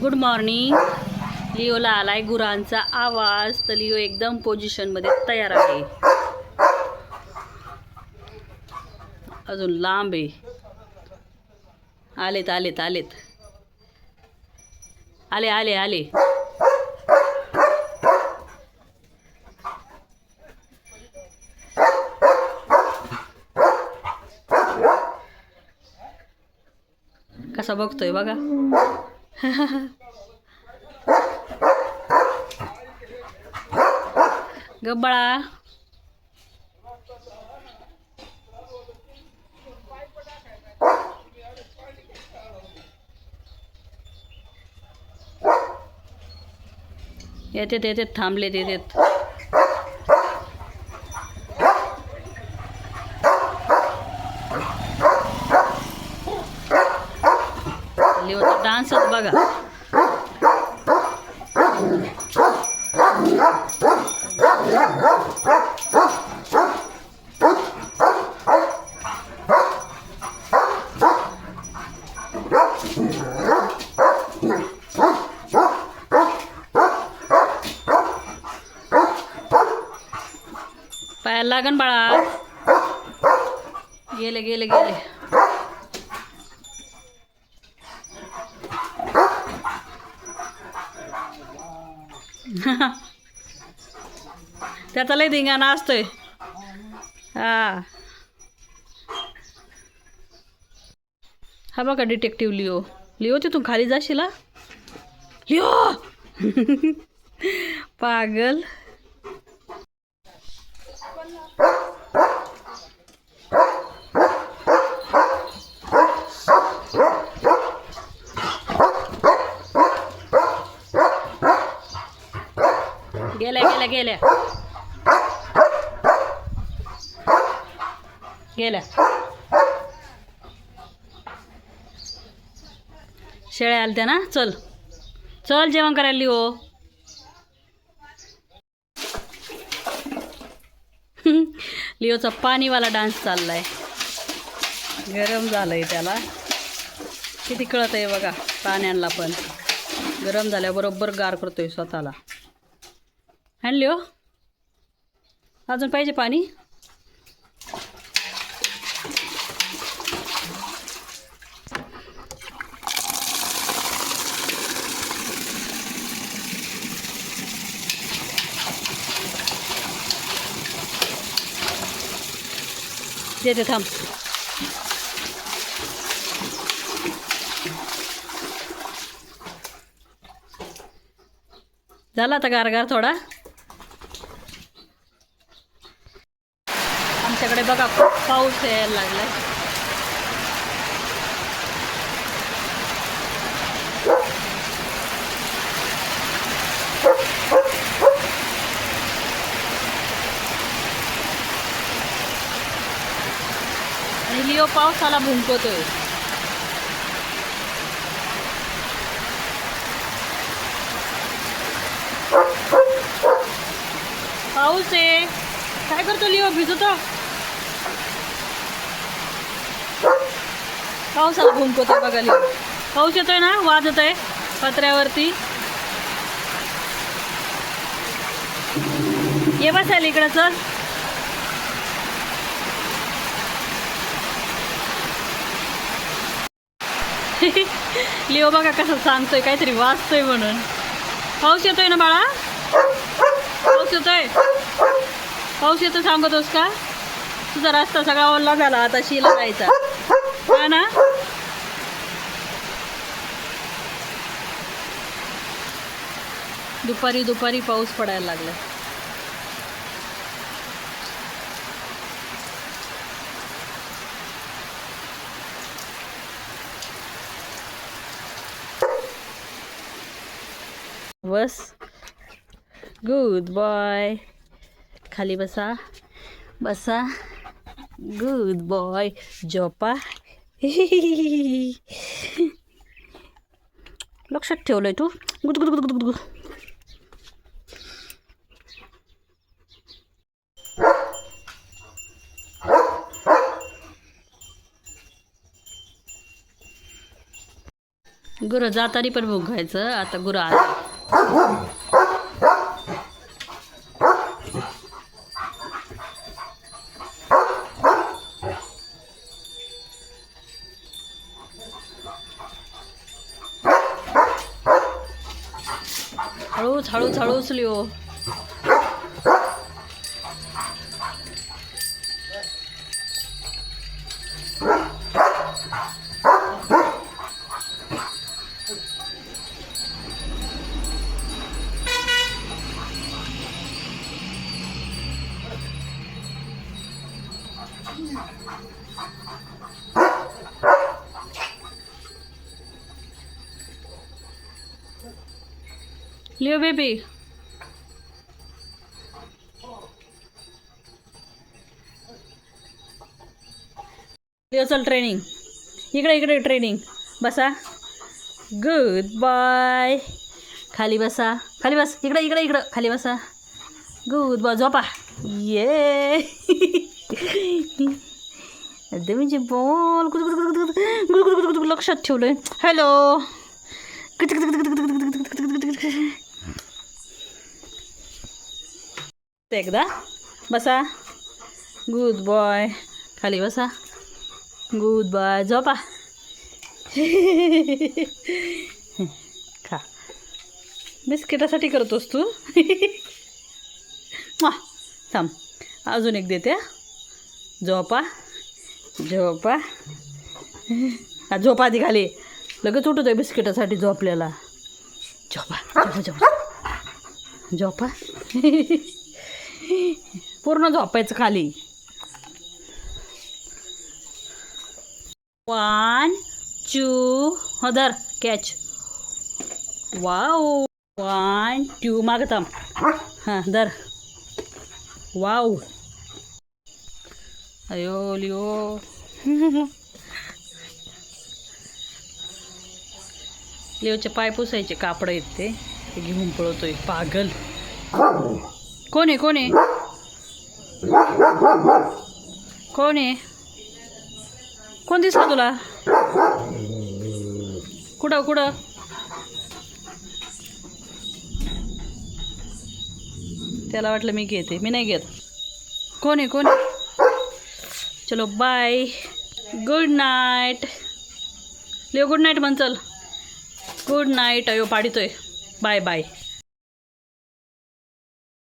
Good morning लिओला आलाय गुरांचा आवाज. तर लिओ एकदम पोझिशनमध्ये तयार आहे. अजून लांब आहे. आलेत आलेत आलेत. आले आले आले. कसा बघतोय बघा. गब्बाळा येतेत येतेत थांबलेत येतेत. लिओचा डान्सच बघा पायाला लागन बाळा गेले गेले गेले त्याचा लय धिंगाणा असतोय. हा. हा बघा डिटेक्टिव्ह लिओ. लिओ तिथून खाली जाशील लिओ! पागल. गेल्या गेल्या गेल्या. गेल्या. शेळ्या आलत्या ना? चल. चल जेवण करायला लिओ लिओचा पाणीवाला डान्स चाललाय. गरम झालंय त्याला. किती कळत आहे बघा पाण्याला पण. गरम झाल्याबरोबर गार करतोय स्वतःला. आणली हो. अजून पाहिजे पाणी? देते थांब. झाला आता गारगार थोडा? बघा खूप पाऊस यायला लागलाय. आणि लिओ पावसाला भुंकतोय. पाऊस आहे. काय करतो लिओ? भिजतो? पावसाला भुंकतोय बघा लिओ पाऊस येतोय ना? वाजत आहे पत्र्यावरती. ये बसायला इकडं चल. लिओ बघा कसं सांगतोय काहीतरी वाचतोय म्हणून. पाऊस येतोय ना बाळा? पाऊस येतोय? पाऊस येतो सांगतोस का? तुझा रस्ता सगळा ओला झाला आता शिला जायचा हा ना दुपारी दुपारी पाऊस पडायला लागला. बस. गुड बॉय खाली बसा. बसा. गुड बॉय झोपा लक्षात ठेवलंय तू गुद गुद गुद गुद गुद गुरं जातानी पण भूक घ्यायचं आता गुरं आलं. ઝાડુ ઝાડુ ઝાડુ ઉછલ્યો Yeah. लिओ बेबी लिओ चल ट्रेनिंग इकडे इकडे ट्रेनिंग बसा गुड बाय खाली बसा खाली बस इकडे इकडे इकडं खाली बसा गुड बाय झोपा ये अरे म्हणजे ball good good good good good good good good लक्षात ठेवलं हॅलो एकदा बसा. गुड बॉय खाली बसा. गुड बॉय झोपा. खा. बिस्किटासाठी करतोस तू. वा. थांब. अजून एक देते. झोपा. झोपा. हा झोपा आधी खाली. लगेच उठतोय बिस्किटासाठी झोपलेला. झोपा. झोपा झोपा. झोपा. पूर्ण झोपायचं खाली. वन टू हदर कॅच वाव वन टू मागं हां दर वाव अयो लिओ. लिओचे पाय पुसायचे कापड येते ते. घेऊन पळवतोय पागल. कोण आहे कोण आहे? कोण आहे? कोण दिसला तुला? कुठं कुठं? त्याला वाटलं मी घेते मी नाही घेत. कोण आहे कोण आहे? चलो bye good night Leo good night म्हण चल. गुड नाईट अयो पाडितोय. Bye bye